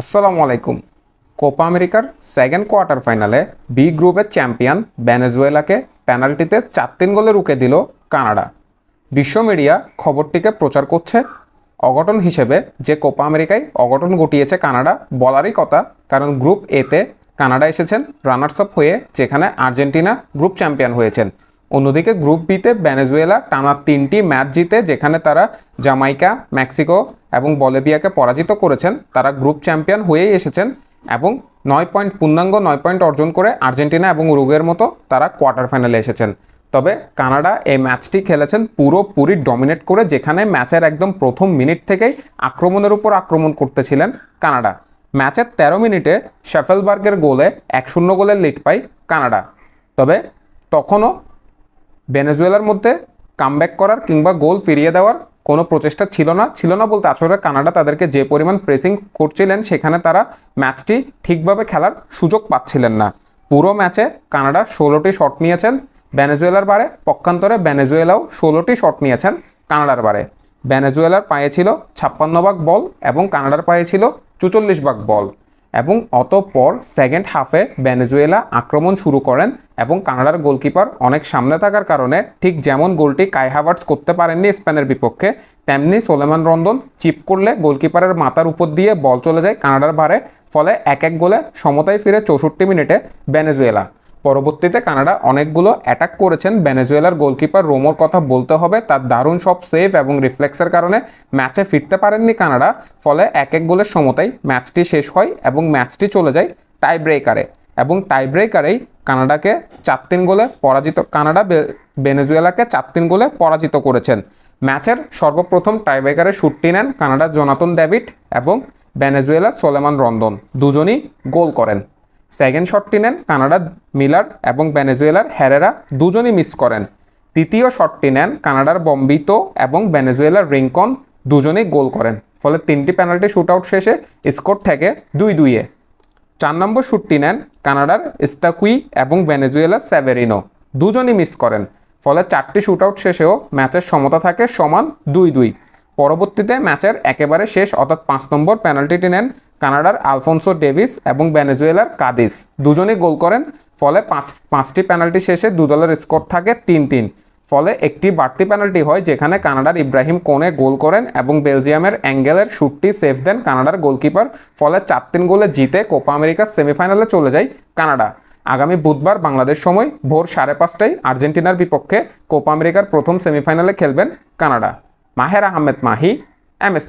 আসসালামু আলাইকুম। কোপা আমেরিকার সেকেন্ড কোয়ার্টার ফাইনালে বি গ্রুপের চ্যাম্পিয়ন ভেনেজুয়েলাকে পেনাল্টিতে চার তিন গোলে রুখে দিল কানাডা। বিশ্ব মিডিয়া খবরটিকে প্রচার করছে অঘটন হিসেবে যে কোপা আমেরিকায় অঘটন ঘটিয়েছে কানাডা বলারই কথা, কারণ গ্রুপ এতে কানাডা এসেছেন রানার্স আপ হয়ে, যেখানে আর্জেন্টিনা গ্রুপ চ্যাম্পিয়ন হয়েছেন। অন্যদিকে গ্রুপ বিতে ভেনেজুয়েলা টানা তিনটি ম্যাচ জিতে, যেখানে তারা জামাইকা, মেক্সিকো এবং বলেভিয়াকে পরাজিত করেছেন। তারা গ্রুপ চ্যাম্পিয়ন হয়েই এসেছেন এবং নয় পয়েন্ট পূর্ণাঙ্গ, নয় পয়েন্ট অর্জন করে আর্জেন্টিনা এবং উরুগের মতো তারা কোয়ার্টার ফাইনালে এসেছেন। তবে কানাডা এই ম্যাচটি খেলেছেন পুরোপুরি ডমিনেট করে, যেখানে ম্যাচের একদম প্রথম মিনিট থেকেই আক্রমণের উপর আক্রমণ করতেছিলেন কানাডা। ম্যাচের তেরো মিনিটে শেফেলবার্গের গোলে এক শূন্য গোলের লিড পায় কানাডা। তবে তখনও ভেনেজুয়েলার মধ্যে কামব্যাক করার কিংবা গোল ফিরিয়ে দেওয়ার কোনো প্রচেষ্টা ছিল না। ছিল না বলতে আসলে কানাডা তাদেরকে যে পরিমাণ প্রেসিং করছিলেন, সেখানে তারা ম্যাচটি ঠিকভাবে খেলার সুযোগ পাচ্ছিলেন না। পুরো ম্যাচে কানাডা ষোলোটি শট নিয়েছেন, ভেনেজুয়েলার বারে, পক্ষান্তরে ভেনেজুয়েলাও ষোলোটি শট নিয়েছেন কানাডার বারে। ভেনেজুয়েলার পায়ে ছিল ছাপ্পান্ন ভাগ বল এবং কানাডার পায়ে ছিল চুচল্লিশ ভাগ বল এবং অতঃপর সেকেন্ড হাফে ভেনেজুয়েলা আক্রমণ শুরু করেন এবং কানাডার গোলকিপার অনেক সামনে থাকার কারণে ঠিক যেমন গোলটি কাই হাভার্টস করতে পারেননি স্পেনের বিপক্ষে, তেমনি সোলেমান রন্দন চিপ করলে গোলকিপারের মাথার উপর দিয়ে বল চলে যায় কানাডার ভারে, ফলে এক এক গোলে সমতায় ফিরে চৌষট্টি মিনিটে ভেনেজুয়েলা। পরবর্তীতে কানাডা অনেকগুলো অ্যাটাক করেছেন। ভেনেজুয়েলার গোলকিপার রোমোর কথা বলতে হবে। তার দারুণ সব সেভ এবং রিফ্লেক্সের কারণে ম্যাচে ফিরতে পারেননি কানাডা। ফলে এক এক গোলের সমতায় ম্যাচটি শেষ হয় এবং ম্যাচটি চলে যায় টাই ব্রেকারে এবং টাই ব্রেকারেই কানাডাকে চার তিন গোলে পরাজিত, কানাডা ভেনেজুয়েলাকে চার তিন গোলে পরাজিত করেছেন। ম্যাচের সর্বপ্রথম টাই ব্রেকারে শুটটি নেন কানাডার জোনাতন ডেভিড এবং ভেনেজুয়েলার সোলেমান রন্দন। দুজনই গোল করেন। সেকেন্ড শটটি নেন কানাডার মিলার এবং ভেনেজুয়েলার হ্যারেরা দুজনই মিস করেন। তৃতীয় শটটি নেন কানাডার বম্বিতো এবং ভেনেজুয়েলার রিঙ্কন দুজনেই গোল করেন। ফলে তিনটি পেনাল্টি শুট আউট শেষে স্কোর থেকে দুই দুইয়ে। চার নম্বর শুটটি নেন কানাডার ইস্তাকুই এবং ভেনেজুয়েলার সেভেরিনো দুজনই মিস করেন। ফলে চারটি শুট আউট শেষেও ম্যাচের সমতা থাকে সমান দুই দুই। পরবর্তীতে ম্যাচের একেবারে শেষ, অর্থাৎ পাঁচ নম্বর পেনাল্টিটি নেন কানাডার আলফোনসো ডেভিস এবং ভেনেজুয়েলার কাদিস। দুজনেই গোল করেন, ফলে পাঁচ, পাঁচটি পেনাল্টি শেষে দু দলের স্কোর থাকে তিন তিন। ফলে একটি বাড়তি পেনাল্টি হয় যেখানে কানাডার ইব্রাহিম কোনে গোল করেন এবং বেলজিয়ামের অ্যাঙ্গেলের শুটটি সেফ দেন কানাডার গোলকিপার, ফলে চার তিন গোলে জিতে কোপা আমেরিকার সেমিফাইনালে চলে যায় কানাডা। আগামী বুধবার বাংলাদেশ সময় ভোর সাড়ে পাঁচটায় আর্জেন্টিনার বিপক্ষে কোপা আমেরিকার প্রথম সেমিফাইনালে খেলবেন Canada. Maher Ahmed Mahi, M S